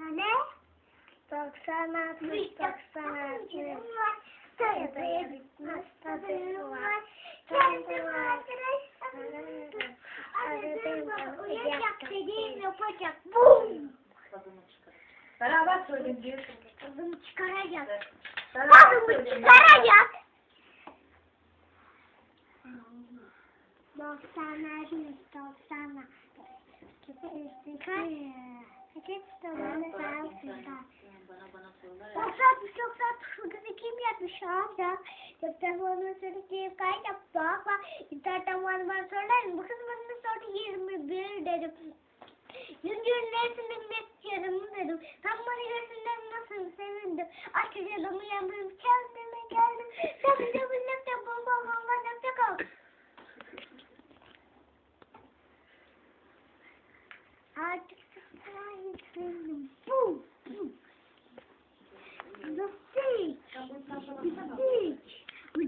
Ne? 96, 96. Tadıya bitmez tadı var. Kendim arkadaşlarım. Aradım da uyuyacak dediğim yapacak. Bum! Tadını çıkaracak. Beraber söyleyin diyorsun. Tadını çıkaracak. Tadını çıkaracak. 90 90 90 90 90 Şeker tutamam. Basatmış yoksa tutmadan kim yatmış amca. Yaptan bana sorup diye kayıt yaptı ama internetten bana bana sorular mı? Bu kız bana sordu 21 dedim. Yüngür neresinde bilmek istiyorum dedim. Tam bana görsünler nasıl sevindim. Aç adamı yandırıp kendim